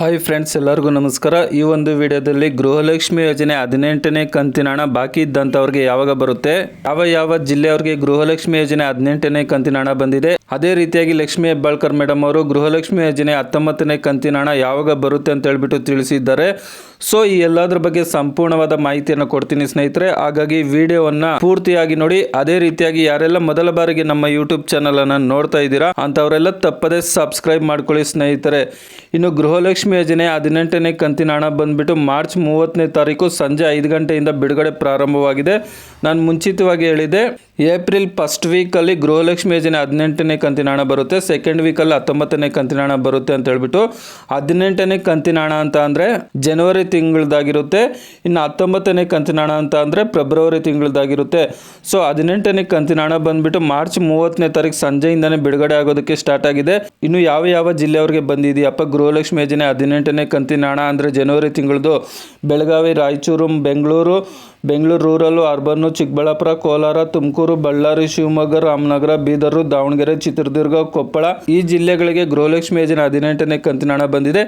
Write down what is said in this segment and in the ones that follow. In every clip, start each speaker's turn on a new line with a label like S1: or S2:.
S1: Hi friends, ಎಲ್ಲರಿಗೂ ನಮಸ್ಕಾರ. ಈ ಒಂದು ವಿಡಿಯೋದಲ್ಲಿ ಗೃಹಲಕ್ಷ್ಮಿ ಯೋಜನೆ ಹದಿನೆಂಟನೇ ಕಂತಿನ ಹಣ ಬಾಕಿ ಇದ್ದಂಥವ್ರಿಗೆ ಯಾವಾಗ ಬರುತ್ತೆ? ಯಾವ ಯಾವ ಜಿಲ್ಲೆಯವ್ರಿಗೆ ಗೃಹಲಕ್ಷ್ಮಿ ಯೋಜನೆ ಹದಿನೆಂಟನೇ ಕಂತಿನ ಹಣ ಬಂದಿದೆ? ಅದೇ ರೀತಿಯಾಗಿ ಲಕ್ಷ್ಮಿ ಹೆಬ್ಬಾಳ್ಕರ್ ಮೇಡಮ್ ಅವರು ಗೃಹಲಕ್ಷ್ಮಿ ಯೋಜನೆ ಹತ್ತೊಂಬತ್ತನೇ ಕಂತಿನ ಹಣ ಯಾವಾಗ ಬರುತ್ತೆ ಅಂತ ಹೇಳ್ಬಿಟ್ಟು ತಿಳಿಸಿದ್ದಾರೆ. ಸೊ ಈ ಎಲ್ಲದರ ಬಗ್ಗೆ ಸಂಪೂರ್ಣವಾದ ಮಾಹಿತಿಯನ್ನು ಕೊಡ್ತೀನಿ ಸ್ನೇಹಿತರೆ. ಹಾಗಾಗಿ ವಿಡಿಯೋವನ್ನ ಪೂರ್ತಿಯಾಗಿ ನೋಡಿ. ಅದೇ ರೀತಿಯಾಗಿ ಯಾರೆಲ್ಲ ಮೊದಲ ಬಾರಿಗೆ ನಮ್ಮ ಯೂಟ್ಯೂಬ್ ಚಾನಲ್ ಅನ್ನ ನೋಡ್ತಾ ಇದ್ದೀರಾ ಅಂತವರೆಲ್ಲ ತಪ್ಪದೇ ಸಬ್ಸ್ಕ್ರೈಬ್ ಮಾಡ್ಕೊಳ್ಳಿ ಸ್ನೇಹಿತರೆ. ಇನ್ನು ಗೃಹಲಕ್ಷ್ಮಿ ಯೋಜನೆ ಹದಿನೆಂಟನೇ ಕಂತಿನ ಹಣ ಬಂದ್ಬಿಟ್ಟು ಮಾರ್ಚ್ ಮೂವತ್ತನೇ ತಾರೀಕು ಸಂಜೆ ಐದು ಗಂಟೆಯಿಂದ ಬಿಡುಗಡೆ ಪ್ರಾರಂಭವಾಗಿದೆ. ನಾನು ಮುಂಚಿತವಾಗಿ ಹೇಳಿದೆ ಏಪ್ರಿಲ್ ಫಸ್ಟ್ ವೀಕಲ್ಲಿ ಗೃಹಲಕ್ಷ್ಮಿ ಯೋಜನೆ ಹದಿನೆಂಟನೇ ಕಂತಿನ ಹಣ ಬರುತ್ತೆ ಸೆಕೆಂಡ್ ವೀಕಲ್ಲಿ ಹತ್ತೊಂಬತ್ತನೇ ಕಂತಿನ ಹಣ ಬರುತ್ತೆ ಅಂತ ಹೇಳ್ಬಿಟ್ಟು ಹದಿನೆಂಟನೇ ಕಂತಿನ ಹಣ ಅಂತ ಅಂದರೆ ಜನವರಿ ತಿಂಗಳದಾಗಿರುತ್ತೆ, ಇನ್ನು ಹತ್ತೊಂಬತ್ತನೇ ಕಂತಿನ ಹಣ ಅಂತ ಅಂದರೆ ಫೆಬ್ರವರಿ ತಿಂಗಳದಾಗಿರುತ್ತೆ. ಸೊ ಹದಿನೆಂಟನೇ ಕಂತಿನ ಹಣ ಬಂದ್ಬಿಟ್ಟು ಮಾರ್ಚ್ ಮೂವತ್ತನೇ ತಾರೀಕು ಸಂಜೆಯಿಂದನೇ ಬಿಡುಗಡೆ ಆಗೋದಕ್ಕೆ ಸ್ಟಾರ್ಟ್ ಆಗಿದೆ. ಇನ್ನು ಯಾವ ಯಾವ ಜಿಲ್ಲೆಯವರಿಗೆ ಬಂದಿದೆಯಪ್ಪ ಗೃಹಲಕ್ಷ್ಮಿ ಯೋಜನೆ ಹದಿನೆಂಟನೇ ಕಂತಿನ ಹಣ ಅಂದರೆ ಜನವರಿ ತಿಂಗಳದು? ಬೆಳಗಾವಿ, ರಾಯಚೂರು, ಬೆಂಗಳೂರು ಬೆಂಗಳೂರು ರೂರಲ್ಲು ಅರ್ಬನ್ನು ಚಿಕ್ಕಬಳ್ಳಾಪುರ, ಕೋಲಾರ, ತುಮಕೂರು ಬಳ್ಳಾರಿ, ಶಿವಮೊಗ್ಗ, ರಾಮನಗರ, ಬೀದರು, ದಾವಣಗೆರೆ, ಚಿತ್ರದುರ್ಗ, ಕೊಪ್ಪಳ ಈ ಜಿಲ್ಲೆಗಳಿಗೆ ಗೃಹಲಕ್ಷ್ಮಿ ಯೋಜನೆ ಹದಿನೆಂಟನೇ ಕಂತಿನ ಹಣ ಬಂದಿದೆ.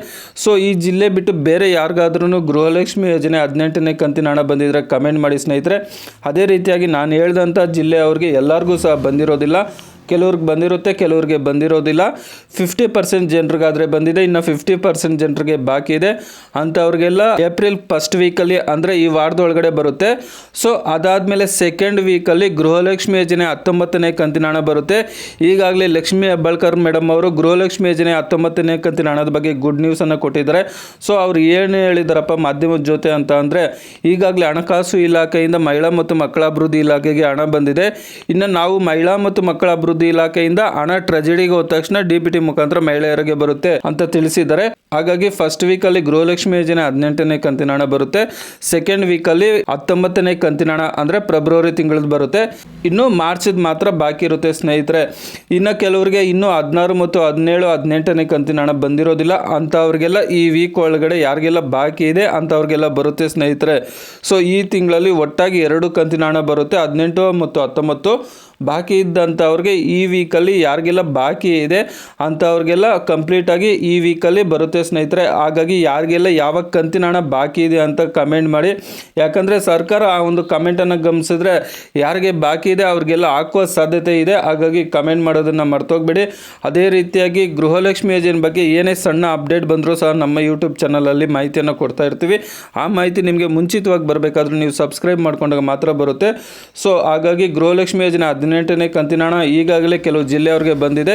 S1: ಸೊ ಈ ಜಿಲ್ಲೆ ಬಿಟ್ಟು ಬೇರೆ ಯಾರಿಗಾದ್ರೂ ಗೃಹಲಕ್ಷ್ಮಿ ಯೋಜನೆ ಹದಿನೆಂಟನೇ ಕಂತಿನ ಹಣ ಬಂದಿದ್ರೆ ಕಮೆಂಟ್ ಮಾಡಿ ಸ್ನೇಹಿತರೆ. ಅದೇ ರೀತಿಯಾಗಿ ನಾನು ಹೇಳಿದಂಥ ಜಿಲ್ಲೆ ಅವ್ರಿಗೆ ಎಲ್ಲರಿಗೂ ಸಹ ಬಂದಿರೋದಿಲ್ಲ. ಕೆಲವ್ರಿಗೆ ಬಂದಿರುತ್ತೆ, ಕೆಲವ್ರಿಗೆ ಬಂದಿರೋದಿಲ್ಲ. ಫಿಫ್ಟಿ ಪರ್ಸೆಂಟ್ ಜನರಿಗಾದರೆ ಬಂದಿದೆ, ಇನ್ನು ಫಿಫ್ಟಿ ಪರ್ಸೆಂಟ್ ಜನರಿಗೆ ಬಾಕಿ ಇದೆ. ಅಂಥವ್ರಿಗೆಲ್ಲ ಏಪ್ರಿಲ್ ಫಸ್ಟ್ ವೀಕಲ್ಲಿ ಅಂದರೆ ಈ ವಾರದೊಳಗಡೆ ಬರುತ್ತೆ. ಸೊ ಅದಾದಮೇಲೆ ಸೆಕೆಂಡ್ ವೀಕಲ್ಲಿ ಗೃಹಲಕ್ಷ್ಮಿ ಯೋಜನೆ ಹತ್ತೊಂಬತ್ತನೇ ಕಂತಿನ ಹಣ ಬರುತ್ತೆ. ಈಗಾಗಲೇ ಲಕ್ಷ್ಮಿ ಹೆಬ್ಬಾಳ್ಕರ್ ಮೇಡಮ್ ಅವರು ಗೃಹಲಕ್ಷ್ಮಿ ಯೋಜನೆ ಹತ್ತೊಂಬತ್ತನೇ ಕಂತಿನ ಹಣದ ಬಗ್ಗೆ ಗುಡ್ ನ್ಯೂಸನ್ನು ಕೊಟ್ಟಿದ್ದಾರೆ. ಸೊ ಅವ್ರು ಏನು ಹೇಳಿದಾರಪ್ಪ ಮಾಧ್ಯಮದ ಜೊತೆ ಅಂತ ಅಂದರೆ, ಈಗಾಗಲೇ ಹಣಕಾಸು ಇಲಾಖೆಯಿಂದ ಮಹಿಳಾ ಮತ್ತು ಮಕ್ಕಳ ಅಭಿವೃದ್ಧಿ ಇಲಾಖೆಗೆ ಹಣ ಬಂದಿದೆ. ಇನ್ನು ನಾವು ಮಹಿಳಾ ಮತ್ತು ಮಕ್ಕಳ ಇಲಾಖೆಯಿಂದ ಹಣ ಟ್ರೆಜಡಿಗೆ ಹೋದ ತಕ್ಷಣ ಡಿಪಿಟಿ ಮುಖಾಂತರ ಮಹಿಳೆಯರಿಗೆ ಬರುತ್ತೆ ಅಂತ ತಿಳಿಸಿದ್ದಾರೆ. ಹಾಗಾಗಿ ಫಸ್ಟ್ ವೀಕಲ್ಲಿ ಗೃಹಲಕ್ಷ್ಮಿ ಯೋಜನೆ ಹದಿನೆಂಟನೇ ಕಂತಿನ ಹಣ ಬರುತ್ತೆ ಸೆಕೆಂಡ್ ವೀಕಲ್ಲಿ ಹತ್ತೊಂಬತ್ತನೇ ಕಂತಿನ ಹಣ ಅಂದರೆ ಫೆಬ್ರವರಿ ತಿಂಗಳದ್ದು ಬರುತ್ತೆ. ಇನ್ನು ಮಾರ್ಚದ ಮಾತ್ರ ಬಾಕಿ ಇರುತ್ತೆ ಸ್ನೇಹಿತರೆ. ಇನ್ನು ಕೆಲವರಿಗೆ ಇನ್ನೂ ಹದಿನಾರು ಮತ್ತು ಹದಿನೇಳು, ಹದಿನೆಂಟನೇ ಕಂತಿನ ಹಣ ಬಂದಿರೋದಿಲ್ಲ. ಅಂಥವ್ರಿಗೆಲ್ಲ ಈ ವೀಕ್ ಒಳಗಡೆ ಯಾರಿಗೆಲ್ಲ ಬಾಕಿ ಇದೆ ಅಂಥವ್ರಿಗೆಲ್ಲ ಬರುತ್ತೆ ಸ್ನೇಹಿತರೆ. ಸೊ ಈ ತಿಂಗಳಲ್ಲಿ ಒಟ್ಟಾಗಿ ಎರಡು ಕಂತಿನ ಹಣ ಬರುತ್ತೆ. ಹದಿನೆಂಟು ಮತ್ತು ಹತ್ತೊಂಬತ್ತು ಬಾಕಿ ಇದ್ದಂಥವ್ರಿಗೆ ಈ ವೀಕಲ್ಲಿ ಯಾರಿಗೆಲ್ಲ ಬಾಕಿ ಇದೆ ಅಂಥವ್ರಿಗೆಲ್ಲ ಕಂಪ್ಲೀಟಾಗಿ ಈ ವೀಕಲ್ಲಿ ಬರುತ್ತೆ ಸ್ನೇಹಿತರೆ, ಹಾಗಾಗಿ ಯಾರಿಗೆಲ್ಲ ಯಾವ ಕಂತಿನ ಹಣ ಬಾಕಿ ಇದೆ ಅಂತ ಕಮೆಂಟ್ ಮಾಡಿ. ಯಾಕಂದರೆ ಸರ್ಕಾರ ಆ ಒಂದು ಕಮೆಂಟನ್ನು ಗಮನಿಸಿದ್ರೆ ಯಾರಿಗೆ ಬಾಕಿ ಇದೆ ಅವ್ರಿಗೆಲ್ಲ ಹಾಕುವ ಸಾಧ್ಯತೆ ಇದೆ. ಹಾಗಾಗಿ ಕಮೆಂಟ್ ಮಾಡೋದನ್ನು ಮರ್ತೋಗ್ಬೇಡಿ. ಅದೇ ರೀತಿಯಾಗಿ ಗೃಹಲಕ್ಷ್ಮಿ ಯೋಜನೆ ಬಗ್ಗೆ ಏನೇ ಸಣ್ಣ ಅಪ್ಡೇಟ್ ಬಂದರೂ ಸಹ ನಮ್ಮ ಯೂಟ್ಯೂಬ್ ಚಾನಲಲ್ಲಿ ಮಾಹಿತಿಯನ್ನು ಕೊಡ್ತಾ ಇರ್ತೀವಿ. ಆ ಮಾಹಿತಿ ನಿಮಗೆ ಮುಂಚಿತವಾಗಿ ಬರಬೇಕಾದ್ರೂ ನೀವು ಸಬ್ಸ್ಕ್ರೈಬ್ ಮಾಡ್ಕೊಂಡಾಗ ಮಾತ್ರ ಬರುತ್ತೆ. ಸೊ ಹಾಗಾಗಿ ಗೃಹಲಕ್ಷ್ಮಿ ಯೋಜನೆ ಹದಿನೆಂಟನೇ ಕಂತಿನ ಹಣ ಈಗಾಗಲೇ ಕೆಲವು ಜಿಲ್ಲೆಯವ್ರಿಗೆ ಬಂದಿದೆ.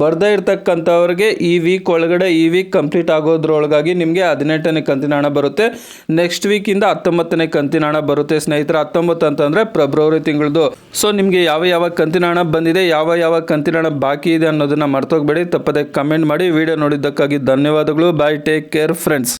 S1: ಬರ್ದೇ ಇರ್ತಕ್ಕಂಥವ್ರಿಗೆ ಈ ವೀಕ್ ಒಳಗಡೆ ಈ ವೀಕ್ ಕಂಪ್ಲೀಟ್ ಆಗೋದ್ರೊಳಗಾಗಿ ನಿಮಗೆ ಹದಿನೆಂಟನೇ ಕಂತಿನ ಹಣ ಬರುತ್ತೆ. ನೆಕ್ಸ್ಟ್ ವೀಕಿಂದ ಹತ್ತೊಂಬತ್ತನೇ ಕಂತಿನ ಹಣ ಬರುತ್ತೆ. ಸ್ನೇಹಿತರ, ಹತ್ತೊಂಬತ್ತು ಅಂತಂದರೆ ಫೆಬ್ರವರಿ ತಿಂಗಳದು. ಸೊ ನಿಮಗೆ ಯಾವ ಯಾವ ಕಂತಿನ ಹಣ ಬಂದಿದೆ, ಯಾವ ಯಾವ ಕಂತಿನ ಹಣ ಬಾಕಿ ಇದೆ ಅನ್ನೋದನ್ನ ಮರ್ತೋಗ್ಬೇಡಿ. ತಪ್ಪದೆ ಕಮೆಂಟ್ ಮಾಡಿ. ವಿಡಿಯೋ ನೋಡಿದ್ದಕ್ಕಾಗಿ ಧನ್ಯವಾದಗಳು. Bye take care friends